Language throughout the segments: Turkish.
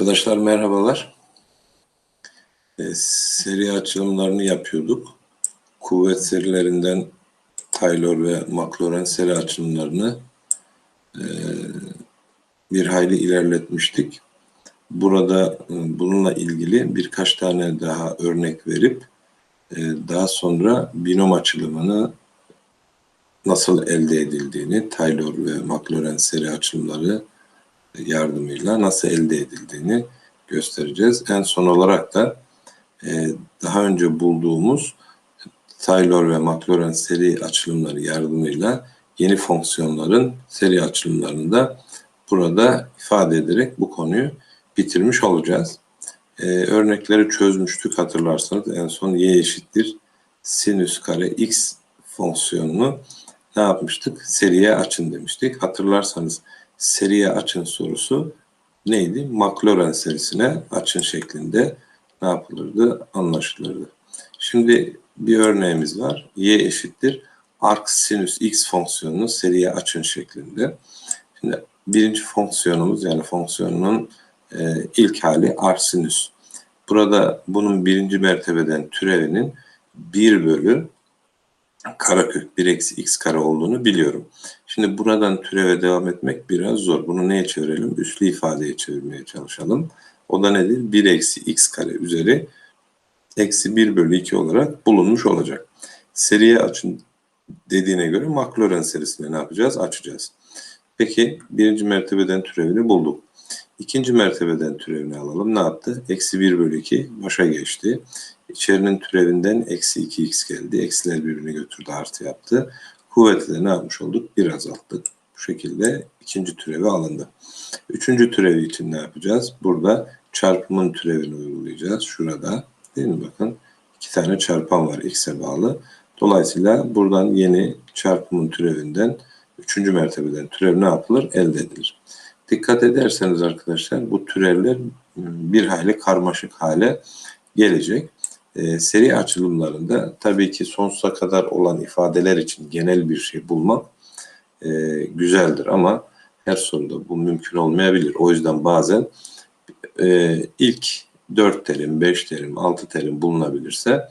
Arkadaşlar merhabalar. E, seri açılımlarını yapıyorduk. Kuvvet serilerinden Taylor ve McLaurin seri açılımlarını e, bir hayli ilerletmiştik. Burada e, bununla ilgili birkaç tane daha örnek verip e, daha sonra binom açılımını nasıl elde edildiğini Taylor ve McLaurin seri açılımları yardımıyla nasıl elde edildiğini göstereceğiz. En son olarak da e, daha önce bulduğumuz Taylor ve McLaurin seri açılımları yardımıyla yeni fonksiyonların seri açılımlarını da burada ifade ederek bu konuyu bitirmiş olacağız. Ee, örnekleri çözmüştük hatırlarsanız en son y eşittir sinüs kare x fonksiyonunu ne yapmıştık? Seriye açın demiştik. Hatırlarsanız seriye açın sorusu neydi? McLaurin serisine açın şeklinde ne yapılırdı? Anlaşılırdı. Şimdi bir örneğimiz var. Y eşittir arc sinüs x fonksiyonunu seriye açın şeklinde. Şimdi birinci fonksiyonumuz yani fonksiyonun e, ilk hali arc sinüs. Burada bunun birinci mertebeden türevinin 1 bölü karekök 1 eksi x kare olduğunu biliyorum. Şimdi buradan türeve devam etmek biraz zor. Bunu neye çevirelim? Üslü ifadeye çevirmeye çalışalım. O da nedir? 1 eksi x kare üzeri eksi 1 bölü 2 olarak bulunmuş olacak. Seriye açın dediğine göre McLaurin serisine ne yapacağız? Açacağız. Peki birinci mertebeden türevini bulduk. İkinci mertebeden türevini alalım. Ne yaptı? Eksi 1 bölü 2 başa geçti. İçerinin türevinden eksi 2x geldi. Eksiler birbirini götürdü artı yaptı. Kuvvetle ne yapmış olduk? Bir azalttık. Bu şekilde ikinci türevi alındı. Üçüncü türevi için ne yapacağız? Burada çarpımın türevini uygulayacağız. Şurada değil mi bakın? iki tane çarpan var x'e bağlı. Dolayısıyla buradan yeni çarpımın türevinden üçüncü mertebeden türev ne yapılır? Elde edilir. Dikkat ederseniz arkadaşlar bu türevler bir hayli karmaşık hale gelecek. E, seri açılımlarında tabii ki sonsuza kadar olan ifadeler için genel bir şey bulmak e, güzeldir ama her soruda bu mümkün olmayabilir. O yüzden bazen e, ilk 4 terim, 5 terim, 6 terim bulunabilirse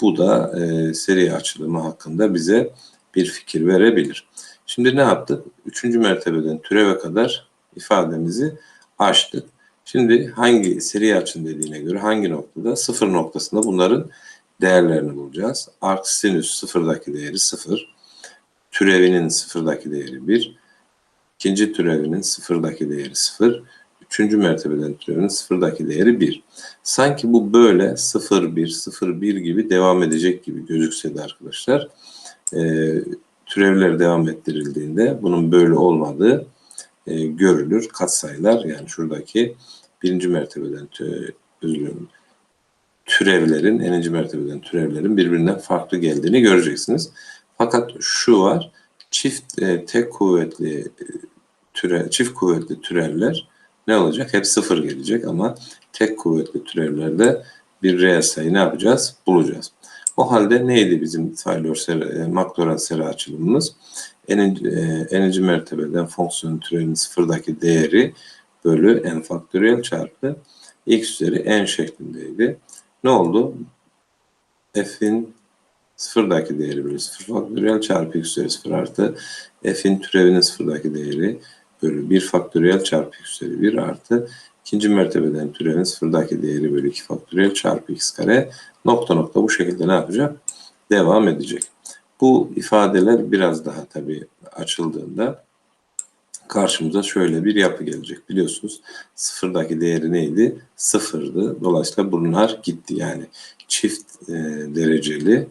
bu da e, seri açılımı hakkında bize bir fikir verebilir. Şimdi ne yaptık? Üçüncü mertebeden türeve kadar ifademizi açtık. Şimdi hangi seri açın dediğine göre hangi noktada? Sıfır noktasında bunların değerlerini bulacağız. Arc sinüs sıfırdaki değeri sıfır. Türevinin sıfırdaki değeri bir. İkinci türevinin sıfırdaki değeri sıfır. Üçüncü mertebeden türevinin sıfırdaki değeri bir. Sanki bu böyle sıfır bir, sıfır bir gibi devam edecek gibi gözükse de arkadaşlar. E, türevler devam ettirildiğinde bunun böyle olmadığı e, görülür. Katsayılar yani şuradaki birinci mertebeden özlüyorum türevlerin, eninci mertebeden türevlerin birbirinden farklı geldiğini göreceksiniz. Fakat şu var, çift e, tek kuvvetli e, türe, çift kuvvetli türevler ne olacak? Hep sıfır gelecek ama tek kuvvetli türevlerde bir reel sayı ne yapacağız? Bulacağız. O halde neydi bizim Taylor e, McLaurin seri açılımımız? Eninci, e, eninci mertebeden fonksiyon türevinin sıfırdaki değeri bölü n faktöriyel çarpı x üzeri n şeklindeydi. Ne oldu? f'in sıfırdaki değeri bölü sıfır faktöriyel çarpı x üzeri sıfır artı f'in türevinin sıfırdaki değeri bölü 1 faktöriyel çarpı x üzeri 1 artı ikinci mertebeden türevin sıfırdaki değeri bölü 2 faktöriyel çarpı x kare nokta nokta bu şekilde ne yapacak? Devam edecek. Bu ifadeler biraz daha tabii açıldığında karşımıza şöyle bir yapı gelecek. Biliyorsunuz sıfırdaki değeri neydi? Sıfırdı. Dolayısıyla bunlar gitti. Yani çift e, dereceli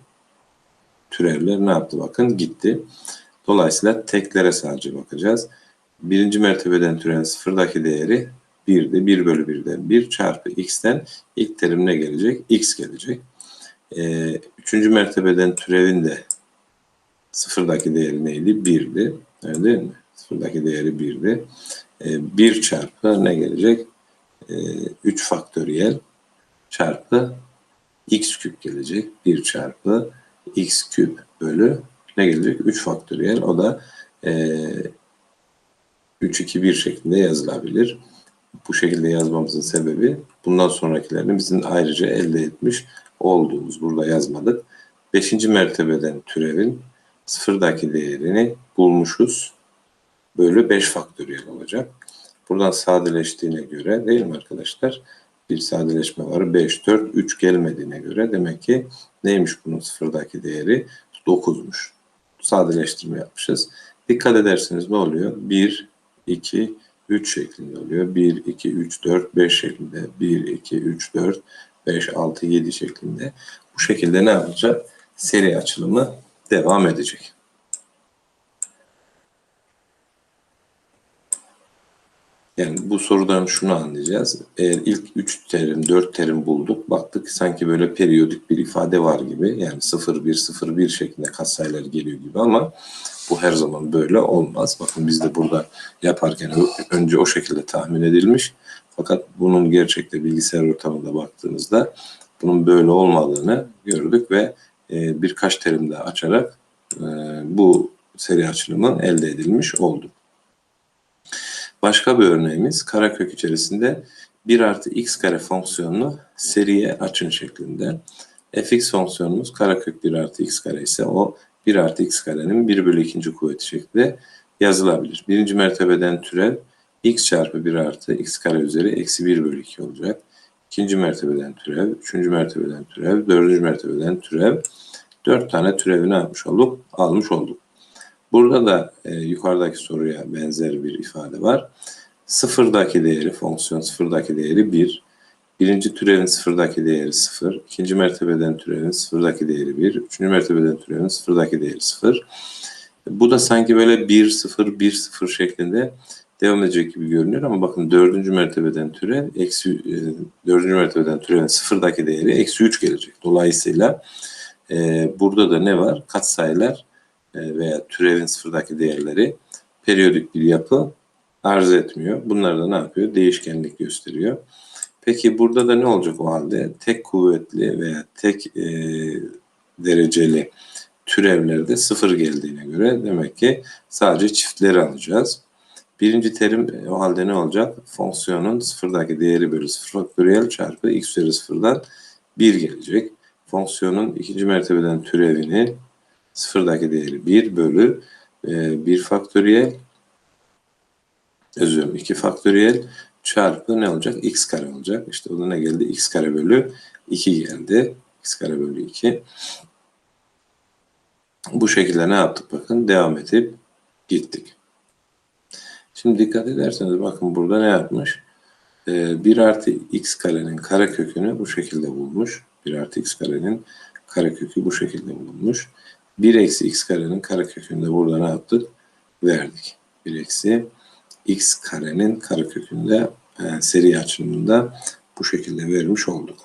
türevler ne yaptı bakın gitti. Dolayısıyla teklere sadece bakacağız. Birinci mertebeden türeven sıfırdaki değeri 1'di. 1 bölü 1'den 1 çarpı x'ten ilk terim ne gelecek? x gelecek. Ee, üçüncü mertebeden türevin de sıfırdaki değeri neydi? 1'di. Öyle değil mi? Sıfırdaki değeri 1'di. E, 1 çarpı ne gelecek? E, 3 faktöriyel çarpı x küp gelecek. 1 çarpı x küp bölü ne gelecek? 3 faktöriyel. O da e, 3, 2, 1 şeklinde yazılabilir. bu şekilde yazmamızın sebebi bundan sonrakilerini bizim ayrıca elde etmiş olduğumuz burada yazmadık. Beşinci mertebeden türevin sıfırdaki değerini bulmuşuz. Böyle 5 faktöriyel olacak. Buradan sadeleştiğine göre değil mi arkadaşlar? Bir sadeleşme var. 5, 4, 3 gelmediğine göre demek ki neymiş bunun sıfırdaki değeri? 9'muş. Sadeleştirme yapmışız. Dikkat ederseniz ne oluyor? 1, 2, 3 şeklinde oluyor. 1, 2, 3, 4, 5 şeklinde. 1, 2, 3, 4, 5, 6, 7 şeklinde. Bu şekilde ne yapacak? Seri açılımı devam edecek. Yani bu sorudan şunu anlayacağız. Eğer ilk 3 terim, 4 terim bulduk. Baktık sanki böyle periyodik bir ifade var gibi. Yani 0, 1, 0, 1 şeklinde katsayılar geliyor gibi ama bu her zaman böyle olmaz. Bakın biz de burada yaparken önce o şekilde tahmin edilmiş. Fakat bunun gerçekte bilgisayar ortamında baktığımızda bunun böyle olmadığını gördük ve e, birkaç terim daha açarak e, bu seri açılımı elde edilmiş oldu. Başka bir örneğimiz karekök içerisinde 1 artı x kare fonksiyonunu seriye açın şeklinde. fx fonksiyonumuz karekök 1 artı x kare ise o 1 artı x karenin 1 bölü 2. kuvveti şeklinde yazılabilir. Birinci mertebeden türev x çarpı 1 artı x kare üzeri eksi 1 bölü 2 olacak. İkinci mertebeden türev, üçüncü mertebeden türev, dördüncü mertebeden türev. Dört tane türevi ne yapmış olduk? Almış olduk. Burada da e, yukarıdaki soruya benzer bir ifade var. Sıfırdaki değeri, fonksiyon sıfırdaki değeri 1. Birinci türevin sıfırdaki değeri 0. İkinci mertebeden türevin sıfırdaki değeri 1. Üçüncü mertebeden türevin sıfırdaki değeri 0. Bu da sanki böyle 1, 0, 1, 0 şeklinde devam edecek gibi görünüyor ama bakın dördüncü mertebeden türev, eksi, e, dördüncü mertebeden türevin sıfırdaki değeri eksi 3 gelecek. Dolayısıyla e, burada da ne var? Katsayılar e, veya türevin sıfırdaki değerleri periyodik bir yapı arz etmiyor. Bunlar da ne yapıyor? Değişkenlik gösteriyor. Peki burada da ne olacak o halde? Tek kuvvetli veya tek e, dereceli türevlerde sıfır geldiğine göre demek ki sadece çiftleri alacağız. Birinci terim e, o halde ne olacak? Fonksiyonun sıfırdaki değeri bölü sıfır faktöriyel çarpı x üzeri sıfırdan 1 gelecek. Fonksiyonun ikinci mertebeden türevini sıfırdaki değeri 1 bölü e, 1 faktöriyel özür dilerim 2 faktöriyel çarpı ne olacak? x kare olacak. İşte o da ne geldi? x kare bölü 2 geldi. x kare bölü 2. Bu şekilde ne yaptık? Bakın devam edip gittik. Şimdi dikkat ederseniz bakın burada ne yapmış? Ee, 1 artı x karenin kare kökünü bu şekilde bulmuş. 1 artı x karenin kare kökü bu şekilde bulunmuş. 1 eksi x karenin kare kökünü de burada ne yaptık? Verdik. 1 eksi x karenin kare kökünde yani seri açılımında bu şekilde vermiş olduk.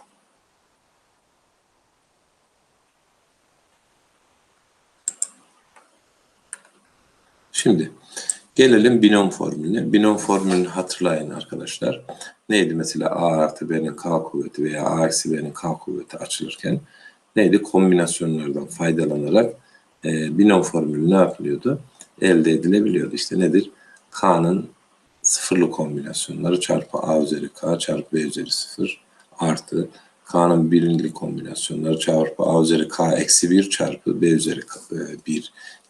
Şimdi gelelim binom formülüne. Binom formülünü hatırlayın arkadaşlar. Neydi mesela a artı b'nin k kuvveti veya a eksi b'nin k kuvveti açılırken neydi? Kombinasyonlardan faydalanarak e, binom formülü ne yapılıyordu? Elde edilebiliyordu. İşte nedir? K'nın sıfırlı kombinasyonları çarpı a üzeri k çarpı b üzeri sıfır artı k'nın birinci kombinasyonları çarpı a üzeri k eksi 1 çarpı b üzeri 1 e,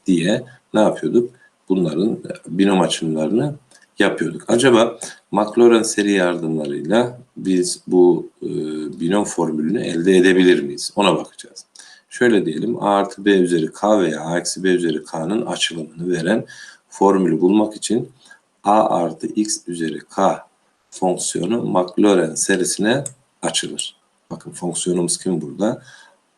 diye ne yapıyorduk? Bunların binom açımlarını yapıyorduk. Acaba Maclaurin seri yardımlarıyla biz bu e, binom formülünü elde edebilir miyiz? Ona bakacağız. Şöyle diyelim a artı b üzeri k veya a eksi b üzeri k'nın açılımını veren formülü bulmak için a artı x üzeri k fonksiyonu Maclaurin serisine açılır. Bakın fonksiyonumuz kim burada?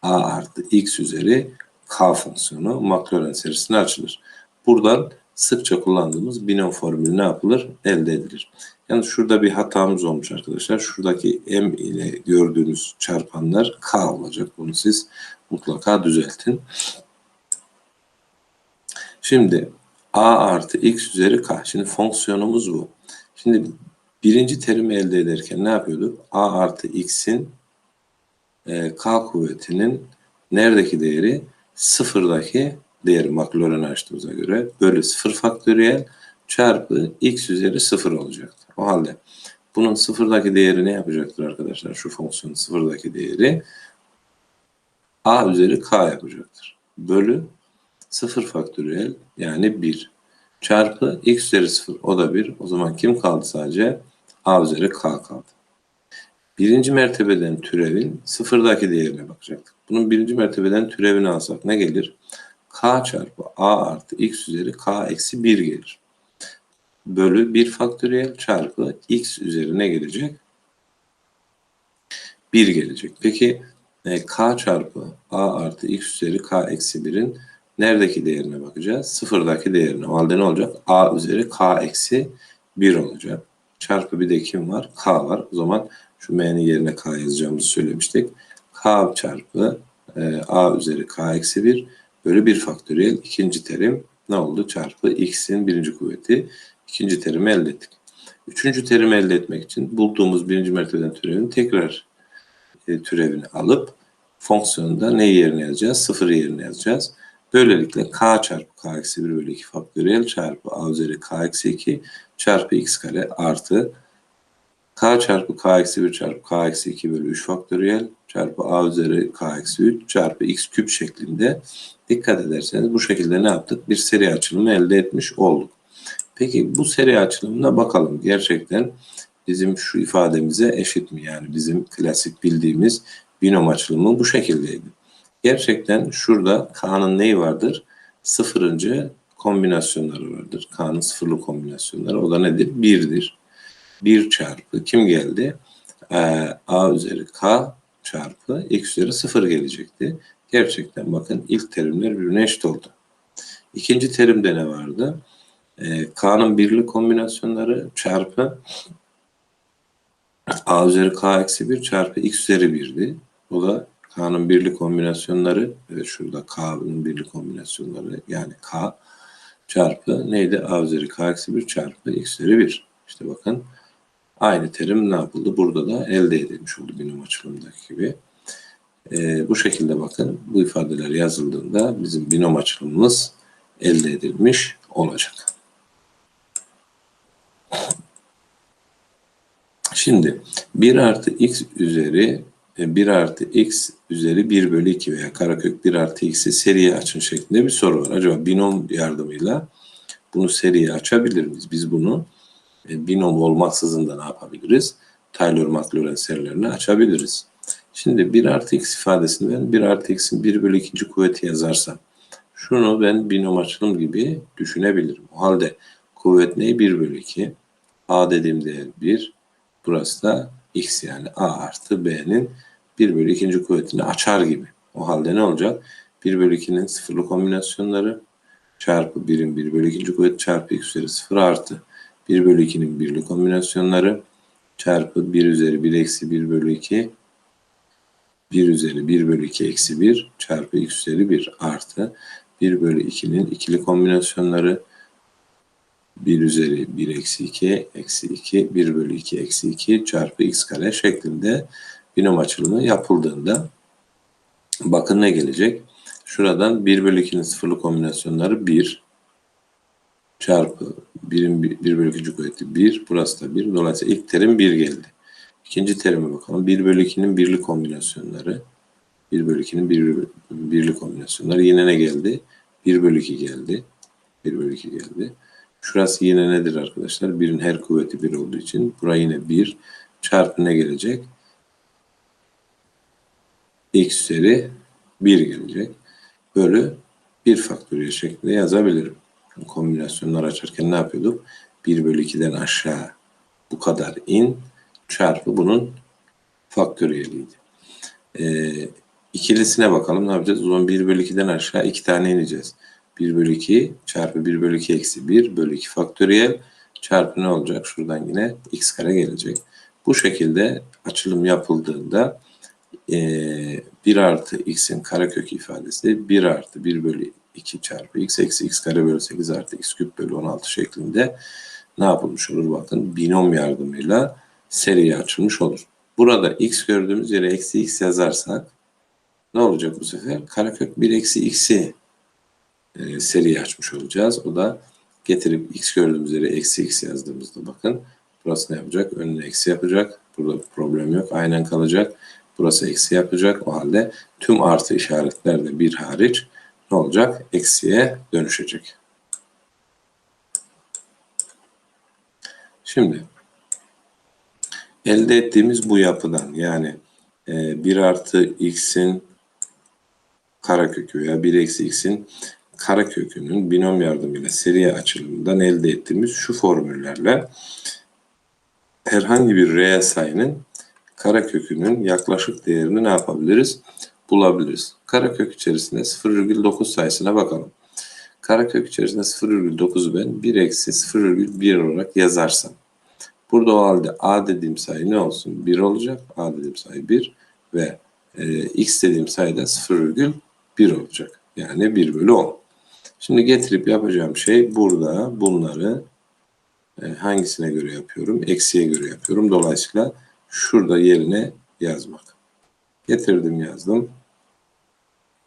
a artı x üzeri k fonksiyonu Maclaurin serisine açılır. Buradan sıkça kullandığımız binom formülü ne yapılır? Elde edilir. Yani şurada bir hatamız olmuş arkadaşlar. Şuradaki m ile gördüğünüz çarpanlar k olacak. Bunu siz mutlaka düzeltin. Şimdi a artı x üzeri k. Şimdi fonksiyonumuz bu. Şimdi birinci terimi elde ederken ne yapıyorduk? a artı x'in e, k kuvvetinin neredeki değeri? Sıfırdaki değeri Maclaurin açtığımıza göre bölü sıfır faktöriyel çarpı x üzeri sıfır olacaktır. O halde Bunun sıfırdaki değeri ne yapacaktır arkadaşlar? Şu fonksiyonun sıfırdaki değeri a üzeri k yapacaktır. Bölü sıfır faktöriyel yani 1 çarpı x üzeri 0 o da 1. O zaman kim kaldı sadece? a üzeri k kaldı. Birinci mertebeden türevin sıfırdaki değerine bakacaktık. Bunun birinci mertebeden türevini alsak ne gelir? K çarpı a artı x üzeri k eksi 1 gelir. Bölü 1 faktöriyel çarpı x üzerine gelecek? 1 gelecek. Peki e, k çarpı a artı x üzeri k eksi 1'in neredeki değerine bakacağız? Sıfırdaki değerine. O halde ne olacak? a üzeri k eksi 1 olacak. Çarpı bir de kim var? k var. O zaman şu m'nin yerine k yazacağımızı söylemiştik. k çarpı e, a üzeri k eksi 1 bölü 1 faktöriyel ikinci terim ne oldu? Çarpı x'in birinci kuvveti ikinci terimi elde ettik. Üçüncü terimi elde etmek için bulduğumuz birinci mertebeden türevini tekrar e, türevini alıp fonksiyonda ne yerine yazacağız? Sıfır yerine yazacağız. Böylelikle k çarpı k eksi 1 bölü 2 faktöriyel çarpı a üzeri k eksi 2 çarpı x kare artı k çarpı k eksi 1 çarpı k eksi 2 bölü 3 faktöriyel çarpı a üzeri k eksi 3 çarpı x küp şeklinde dikkat ederseniz bu şekilde ne yaptık? Bir seri açılımı elde etmiş olduk. Peki bu seri açılımına bakalım. Gerçekten bizim şu ifademize eşit mi? Yani bizim klasik bildiğimiz binom açılımı bu şekildeydi. Gerçekten şurada K'nın neyi vardır? Sıfırıncı kombinasyonları vardır. K'nın sıfırlı kombinasyonları. O da nedir? Birdir. 1 çarpı kim geldi? Ee, A üzeri K çarpı X üzeri sıfır gelecekti. Gerçekten bakın ilk terimler birbirine eşit oldu. İkinci terimde ne vardı? Ee, K'nın birli kombinasyonları çarpı A üzeri K eksi 1 çarpı X üzeri 1'di. O da K'nın birli kombinasyonları, evet şurada K'nın birli kombinasyonları yani K çarpı neydi? A üzeri K eksi 1 çarpı X üzeri 1. İşte bakın aynı terim ne yapıldı? Burada da elde edilmiş oldu binom açılımındaki gibi. Ee, bu şekilde bakın bu ifadeler yazıldığında bizim binom açılımımız elde edilmiş olacak. Şimdi 1 artı x üzeri 1 artı x üzeri 1 bölü 2 veya karekök 1 artı x'i seriye açın şeklinde bir soru var. Acaba binom yardımıyla bunu seriye açabilir miyiz? Biz bunu e, binom olmaksızın da ne yapabiliriz? Taylor-Maclaurin serilerini açabiliriz. Şimdi 1 artı x ifadesini ben 1 artı x'in 1 bölü 2. kuvveti yazarsam şunu ben binom açılım gibi düşünebilirim. O halde kuvvet ne? 1 bölü 2. A dediğim değer 1. Burası da x yani a artı b'nin 1 bölü 2. kuvvetini açar gibi. O halde ne olacak? 1 bölü 2'nin sıfırlı kombinasyonları çarpı 1'in 1 bölü 2. kuvveti çarpı x üzeri 0 artı 1 bölü 2'nin birli kombinasyonları çarpı 1 üzeri 1 eksi 1 bölü 2 1 üzeri 1 bölü 2 eksi 1 çarpı x üzeri 1 artı 1 bölü 2'nin ikili kombinasyonları 1 üzeri 1 eksi 2 eksi 2 1 bölü 2 eksi 2 çarpı x kare şeklinde binom açılımı yapıldığında bakın ne gelecek? Şuradan 1 bölü 2'nin sıfırlı kombinasyonları 1 çarpı 1'in 1 bölü 2. kuvveti 1 burası da 1 dolayısıyla ilk terim 1 geldi. İkinci terime bakalım. 1 bölü 2'nin birli kombinasyonları 1 bölü 2'nin bir, birli kombinasyonları yine ne geldi? 1 bölü 2 geldi. 1 bölü 2 geldi. Şurası yine nedir arkadaşlar? 1'in her kuvveti 1 olduğu için buraya yine 1 çarpı ne gelecek? x üzeri 1 gelecek. Bölü 1 faktöriyel şeklinde yazabilirim. Kombinasyonlar açarken ne yapıyorduk? 1 bölü 2'den aşağı bu kadar in çarpı bunun faktöriyeliydi. Ee, ikilisine bakalım ne yapacağız? O zaman 1 bölü 2'den aşağı 2 tane ineceğiz. 1 bölü 2 çarpı 1 bölü 2 eksi 1 bölü 2 faktöriyel çarpı ne olacak? Şuradan yine x kare gelecek. Bu şekilde açılım yapıldığında e, 1 artı x'in karekök ifadesi 1 artı 1 bölü 2 çarpı x eksi x kare bölü 8 artı x küp bölü 16 şeklinde ne yapılmış olur? Bakın binom yardımıyla seriye açılmış olur. Burada x gördüğümüz yere eksi x yazarsak ne olacak bu sefer? Karekök 1 eksi x'i e, seriyi açmış olacağız. O da getirip x gördüğümüz yere eksi x yazdığımızda bakın Burası ne yapacak? Önüne eksi yapacak. Burada problem yok. Aynen kalacak. Burası eksi yapacak. O halde tüm artı işaretler de bir hariç ne olacak? Eksiye dönüşecek. Şimdi elde ettiğimiz bu yapıdan yani e, 1 artı x'in karekökü veya 1 eksi x'in karekökünün binom yardımıyla seri açılımından elde ettiğimiz şu formüllerle herhangi bir reel sayının karekökünün yaklaşık değerini ne yapabiliriz? Bulabiliriz. Karekök içerisinde 0,9 sayısına bakalım. Karekök içerisinde 0,9'u ben 1 eksi 0,1 olarak yazarsam. Burada o halde a dediğim sayı ne olsun? 1 olacak. a dediğim sayı 1 ve e, x dediğim sayı da 0,1 olacak. Yani 1 bölü 10. Şimdi getirip yapacağım şey burada bunları e, hangisine göre yapıyorum? Eksiye göre yapıyorum. Dolayısıyla şurada yerine yazmak. Getirdim yazdım.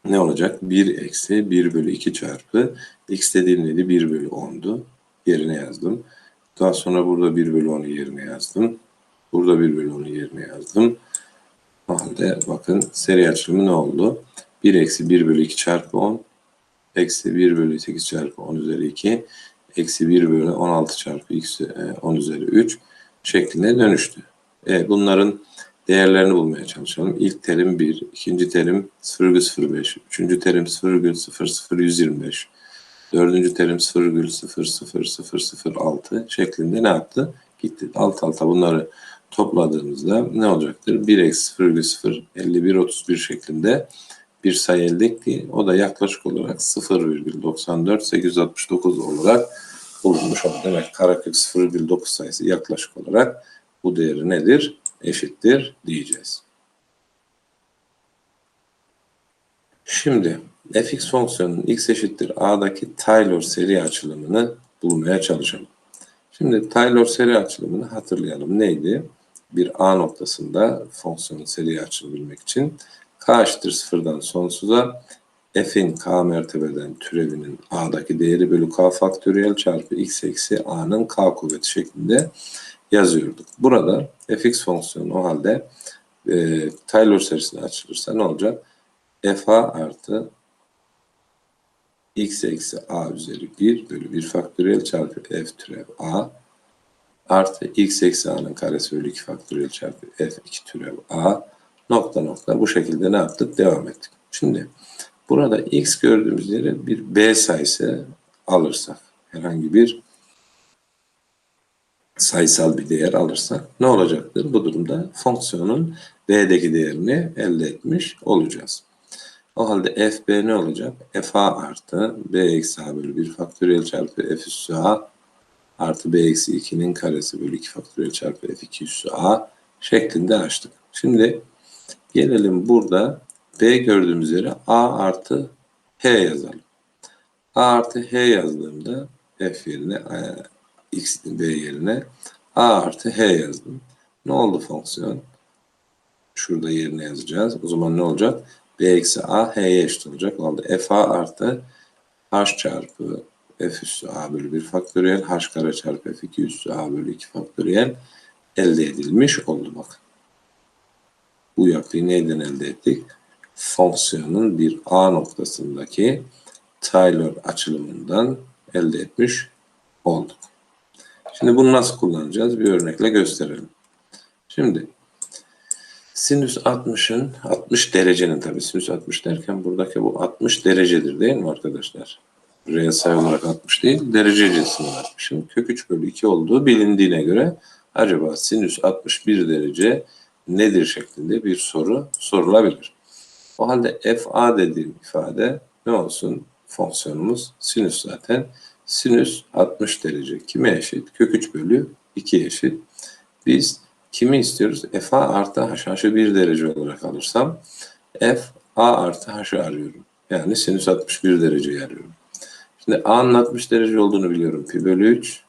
Ne olacak? 1 eksi 1 bölü 2 çarpı x dediğim neydi? 1 bölü 10'du. Yerine yazdım. Daha sonra burada 1 bölü 10'u yerine yazdım. Burada 1 bölü 10'u yerine yazdım. O halde bakın seri açılımı ne oldu? 1 eksi 1 bölü 2 çarpı 10 eksi 1 bölü 8 çarpı 10 üzeri 2 eksi 1 bölü 16 çarpı x 10 üzeri 3 şeklinde dönüştü. E, bunların değerlerini bulmaya çalışalım. İlk terim 1, ikinci terim 0,05, üçüncü terim 0,00125, dördüncü terim 0,00006 şeklinde ne yaptı? Gitti. Alt alta bunları topladığımızda ne olacaktır? 1 eksi 0,05131 şeklinde bir sayı elde etti. O da yaklaşık olarak 0,94869 olarak bulunmuş oldu. Demek karekök 0,9 sayısı yaklaşık olarak bu değeri nedir? Eşittir diyeceğiz. Şimdi fx fonksiyonunun x eşittir a'daki Taylor seri açılımını bulmaya çalışalım. Şimdi Taylor seri açılımını hatırlayalım. Neydi? Bir a noktasında fonksiyonun seri açılabilmek için k eşittir sıfırdan sonsuza f'in k mertebeden türevinin a'daki değeri bölü k faktöriyel çarpı x eksi a'nın k kuvveti şeklinde yazıyorduk. Burada fx fonksiyonu o halde e, Taylor serisine açılırsa ne olacak? fa artı x eksi a üzeri 1 bölü 1 faktöriyel çarpı f türev a artı x eksi a'nın karesi bölü 2 faktöriyel çarpı f 2 türev a nokta nokta bu şekilde ne yaptık? Devam ettik. Şimdi burada x gördüğümüz yere bir b sayısı alırsak herhangi bir sayısal bir değer alırsak ne olacaktır? Bu durumda fonksiyonun b'deki değerini elde etmiş olacağız. O halde fb ne olacak? fa artı b eksi a bölü 1 faktöriyel çarpı f üssü a artı b eksi 2'nin karesi bölü 2 faktöriyel çarpı f2 üssü a şeklinde açtık. Şimdi gelelim burada b gördüğümüz yere a artı h yazalım. a artı h yazdığımda f yerine x b yerine a artı h yazdım. Ne oldu fonksiyon? Şurada yerine yazacağız. O zaman ne olacak? b eksi a h'ye eşit olacak. O halde f a artı h çarpı f üssü a bölü 1 faktöriyel h kare çarpı f2 üssü a bölü 2 faktöriyel elde edilmiş oldu bak. Bu yaklığı neyden elde ettik? Fonksiyonun bir a noktasındaki Taylor açılımından elde etmiş olduk. Şimdi bunu nasıl kullanacağız? Bir örnekle gösterelim. Şimdi sinüs 60'ın 60 derecenin tabi sinüs 60 derken buradaki bu 60 derecedir değil mi arkadaşlar? Sayı olarak 60 değil, derece cinsini 60'ın kök 3 bölü 2 olduğu bilindiğine göre acaba sinüs 61 derece nedir şeklinde bir soru sorulabilir. O halde fa dediğim ifade ne olsun? Fonksiyonumuz sinüs zaten. Sinüs 60 derece kime eşit? Kök 3 bölü 2 eşit. Biz kimi istiyoruz? fa artı h, h'ı 1 derece olarak alırsam f a artı h'ı arıyorum. Yani sinüs 61 dereceyi arıyorum. Şimdi a'nın 60 derece olduğunu biliyorum. Pi bölü 3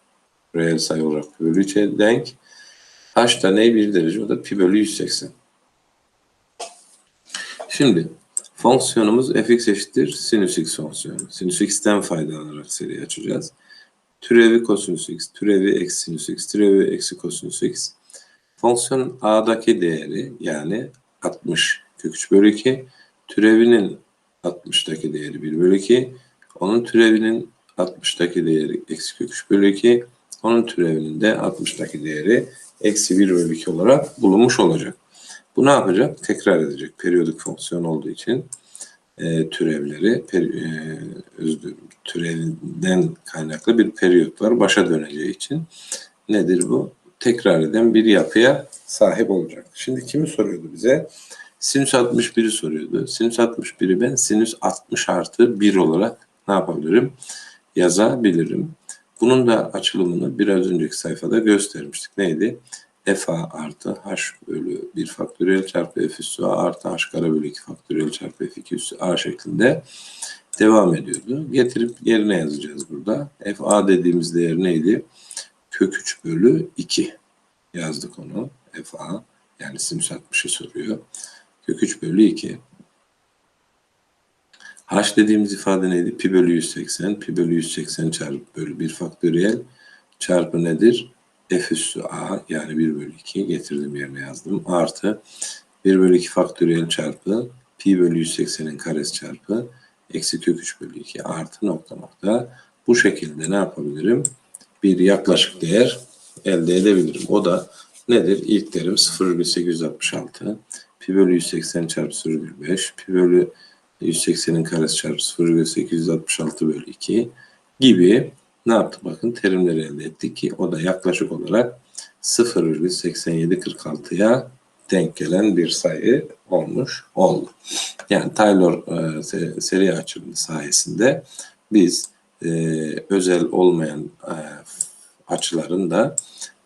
reel sayı olarak pi bölü 3'e denk. h da ne 1 derece? O da pi bölü 180. Şimdi fonksiyonumuz fx eşittir sinüs x fonksiyonu. Sinüs x'ten faydalanarak seri açacağız. türevi kosinüs x, türevi eksi sinüs x, türevi eksi kosinüs x. Fonksiyon a'daki değeri yani 60 kök 3 bölü 2. Türevinin 60'daki değeri 1 bölü 2. Onun türevinin 60'daki değeri eksi kök 3 bölü 2. Onun türevinin de 60'daki değeri eksi 1 bölü 2 olarak bulunmuş olacak. Bu ne yapacak? Tekrar edecek. Periyodik fonksiyon olduğu için e, türevleri peri, e, özür, türevinden kaynaklı bir periyot var. Başa döneceği için nedir bu? Tekrar eden bir yapıya sahip olacak. Şimdi kimi soruyordu bize? Sinüs 61'i soruyordu. Sinüs 61'i ben sinüs 60 artı 1 olarak ne yapabilirim? Yazabilirim. Bunun da açılımını biraz önceki sayfada göstermiştik. Neydi? F a artı h bölü 1 faktöriyel çarpı f üssü a artı h kare bölü 2 faktöriyel çarpı f 2 üssü a şeklinde devam ediyordu. Getirip yerine yazacağız burada. f a dediğimiz değer neydi? Kök 3 bölü 2 yazdık onu. f a yani sinüs 60'ı soruyor. Kök 3 bölü 2. H dediğimiz ifade neydi? Pi bölü 180. Pi bölü 180 çarpı bölü 1 faktöriyel çarpı nedir? F üssü A yani 1 bölü 2 getirdim yerine yazdım. Artı 1 bölü 2 faktöriyel çarpı pi bölü 180'in karesi çarpı eksi kök 3 bölü 2 artı nokta nokta. Bu şekilde ne yapabilirim? Bir yaklaşık değer elde edebilirim. O da nedir? İlk terim 0,866 pi bölü 180 çarpı 0,5 pi bölü 180'in karesi çarpı 0,866 bölü 2 gibi ne yaptık? Bakın terimleri elde ettik ki o da yaklaşık olarak 0,8746'ya denk gelen bir sayı olmuş oldu. Yani Taylor e, seri açılımı sayesinde biz e, özel olmayan e, açıların da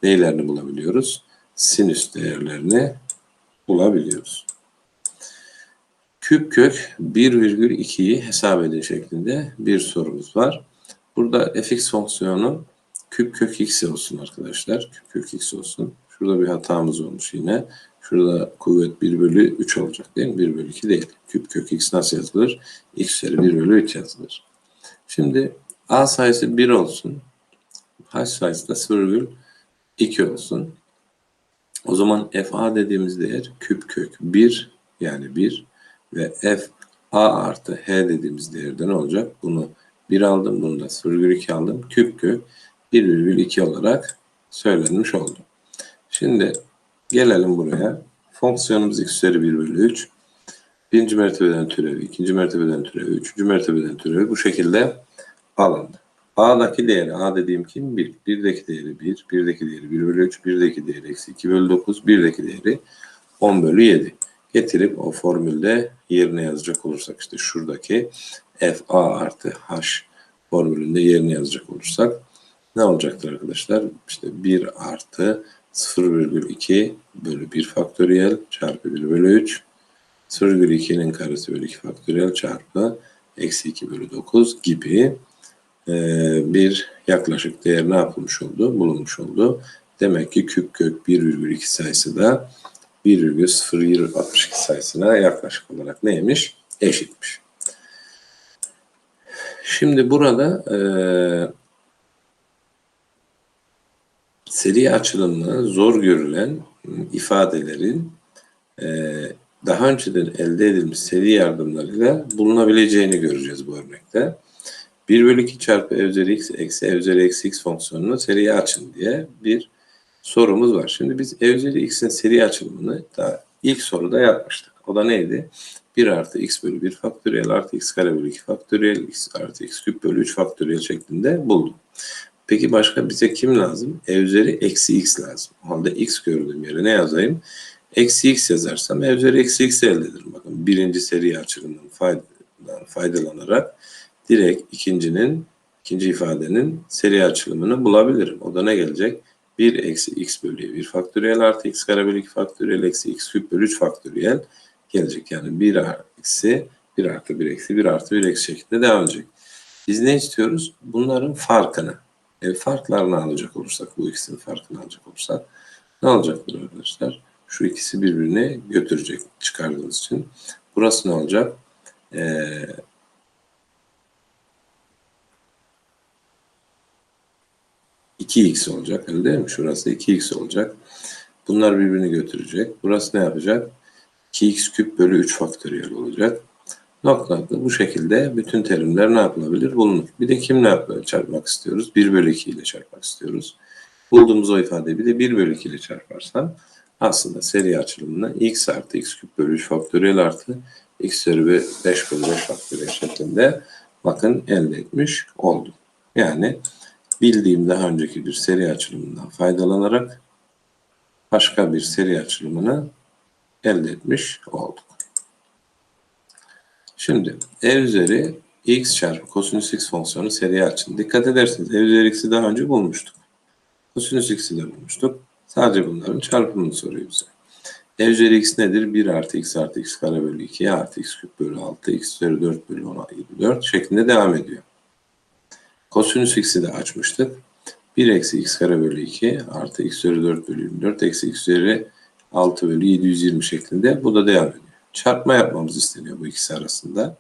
neylerini bulabiliyoruz? Sinüs değerlerini bulabiliyoruz. Küp kök 1,2'yi hesap edin şeklinde bir sorumuz var. Burada fx fonksiyonu küp kök x olsun arkadaşlar. Küp kök x olsun. Şurada bir hatamız olmuş yine. Şurada kuvvet 1 bölü 3 olacak değil mi? 1 bölü 2 değil. Küp kök x nasıl yazılır? x üzeri 1 bölü 3 yazılır. Şimdi a sayısı 1 olsun. h sayısı da 0,2 olsun. O zaman f a dediğimiz değer küp kök 1 yani 1 ve f a artı h dediğimiz değerde ne olacak? Bunu 1 aldım. Bunu da 0,2 aldım. Küp kök 1,2 olarak söylenmiş oldu. Şimdi gelelim buraya. Fonksiyonumuz x üzeri 1 bölü 3. Birinci mertebeden türevi, ikinci mertebeden türevi, üçüncü mertebeden türevi bu şekilde alındı. A'daki değeri, A dediğim kim? 1. 1'deki değeri 1, 1'deki değeri 1 bölü 3, 1'deki değeri eksi 2 bölü 9, 1'deki değeri 10 bölü 7. Getirip o formülde yerine yazacak olursak işte şuradaki FA artı H formülünde yerine yazacak olursak ne olacaktır arkadaşlar? İşte 1 artı 0,2 bölü 1 faktöriyel çarpı 1 bölü 3 0,2'nin karesi bölü 2 faktöriyel çarpı eksi 2 bölü 9 gibi e, bir yaklaşık değer ne yapılmış oldu? Bulunmuş oldu. Demek ki küp kök 1,2 sayısı da 1,062 sayısına yaklaşık olarak neymiş? Eşitmiş. Şimdi burada e, seri açılımlı zor görülen ifadelerin e, daha önceden elde edilmiş seri yardımlarıyla bulunabileceğini göreceğiz bu örnekte. 1 bölü 2 çarpı e üzeri x eksi e üzeri eksi x fonksiyonunu seriye açın diye bir sorumuz var. Şimdi biz e üzeri x'in seri açılımını daha ilk soruda yapmıştık. O da neydi? 1 artı x bölü 1 faktöriyel artı x kare bölü 2 faktöriyel x artı x küp bölü 3 faktöriyel şeklinde buldum. Peki başka bize kim lazım? E üzeri eksi x lazım. O halde x gördüğüm yere ne yazayım? Eksi x yazarsam e üzeri eksi x elde ederim. Bakın birinci seri açılımından faydalanarak direkt ikincinin ikinci ifadenin seri açılımını bulabilirim. O da ne gelecek? 1 eksi x bölü 1 faktöriyel artı x kare bölü 2 faktöriyel eksi x küp bölü 3 faktöriyel gelecek. Yani 1 eksi 1 artı 1 eksi 1 artı 1 eksi şeklinde devam edecek. Biz ne istiyoruz? Bunların farkını. E, farklarını alacak olursak, bu ikisinin farkını alacak olursak ne olacaktır arkadaşlar? Şu ikisi birbirine götürecek çıkardığımız için. Burası ne olacak? Ee, 2x olacak öyle değil mi? Şurası 2x olacak. Bunlar birbirini götürecek. Burası ne yapacak? 2x küp bölü 3 faktöriyel olacak. Nokta nokta bu şekilde bütün terimler ne yapılabilir? Bulunur. Bir de kimle çarpmak istiyoruz? 1 bölü 2 ile çarpmak istiyoruz. Bulduğumuz o ifadeyi bir de 1 bölü 2 ile çarparsam aslında seri açılımını x artı x küp bölü 3 faktöriyel artı x üzeri 5 bölü 5 faktöriyel şeklinde bakın elde etmiş oldum. Yani bildiğim daha önceki bir seri açılımından faydalanarak başka bir seri açılımını elde etmiş olduk. Şimdi e üzeri x çarpı kosinüs x fonksiyonu seriye açın. Dikkat ederseniz e üzeri x'i daha önce bulmuştuk. Kosinüs x'i de bulmuştuk. Sadece bunların çarpımını soruyor bize. E üzeri x nedir? 1 artı x artı x kare bölü 2 artı x küp bölü 6 x üzeri 4 bölü 10 24 şeklinde devam ediyor. Kosinüs x'i de açmıştık. 1 eksi x kare bölü 2 artı x üzeri 4 bölü 24 eksi x üzeri 6 bölü 720 şeklinde bu da devam ediyor. Çarpma yapmamız isteniyor bu ikisi arasında.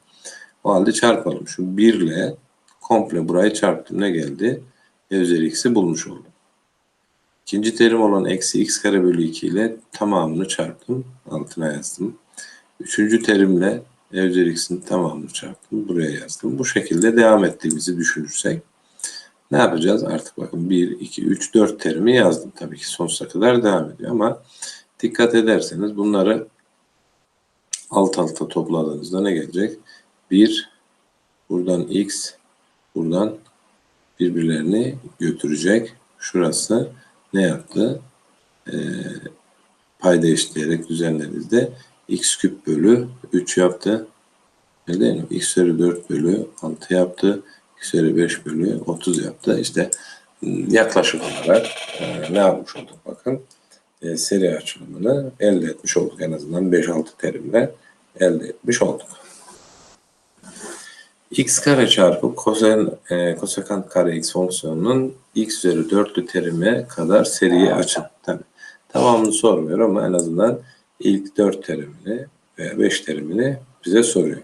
O halde çarpalım. Şu 1 ile komple burayı çarptım. Ne geldi? E üzeri x'i bulmuş oldum. İkinci terim olan eksi x kare bölü 2 ile tamamını çarptım. Altına yazdım. Üçüncü terimle e üzeri x'in tamamını çarptım. Buraya yazdım. Bu şekilde devam ettiğimizi düşünürsek ne yapacağız? Artık bakın 1, 2, 3, 4 terimi yazdım. Tabii ki sonsuza kadar devam ediyor ama dikkat ederseniz bunları alt alta topladığınızda ne gelecek? 1, buradan x, buradan birbirlerini götürecek. Şurası ne yaptı? Ee, payda eşitleyerek düzenlediğinizde x küp bölü 3 yaptı. Değil mi? x üzeri 4 bölü 6 yaptı. x üzeri 5 bölü 30 yaptı. İşte yaklaşık olarak e, ne yapmış olduk bakın. E, seri açılımını elde etmiş olduk. En azından 5-6 terimle elde etmiş olduk. x kare çarpı kosen, e, kosekant kare x fonksiyonunun x üzeri 4'lü terime kadar seriyi açın. Tabii. Tamamını sormuyor ama en azından ilk 4 terimini veya 5 terimini bize soruyor.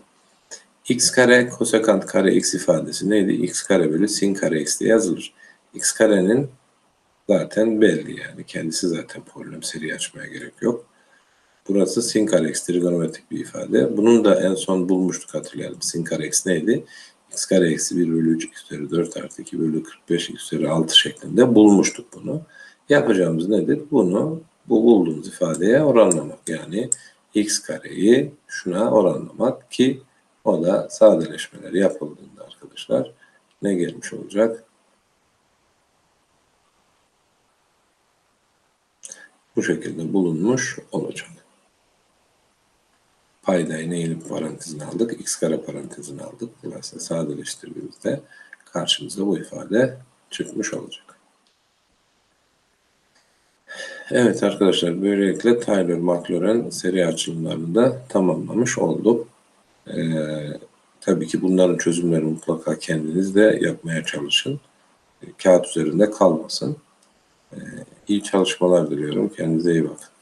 x kare kosekant kare x ifadesi neydi? x kare bölü sin kare x diye yazılır. x karenin zaten belli yani. Kendisi zaten polinom seri açmaya gerek yok. Burası sin kare x trigonometrik bir ifade. Bunun da en son bulmuştuk hatırlayalım. Sin kare x neydi? x kare eksi 1 bölü 3 x üzeri 4 artı 2 bölü 45 x üzeri 6 şeklinde bulmuştuk bunu. Yapacağımız nedir? Bunu bu bulduğumuz ifadeye oranlamak. Yani x kareyi şuna oranlamak ki o da sadeleşmeler yapıldığında arkadaşlar ne gelmiş olacak? Bu şekilde bulunmuş olacak. Paydayı neyin parantezine aldık? X kare parantezine aldık. Dolayısıyla sadeleştirdiğimizde karşımıza bu ifade çıkmış olacak. Evet arkadaşlar böylelikle Taylor Maclaurin seri açılımlarını da tamamlamış olduk. Ee, tabii ki bunların çözümlerini mutlaka kendiniz de yapmaya çalışın. Kağıt üzerinde kalmasın. Ee, iyi çalışmalar diliyorum. Kendinize iyi bakın.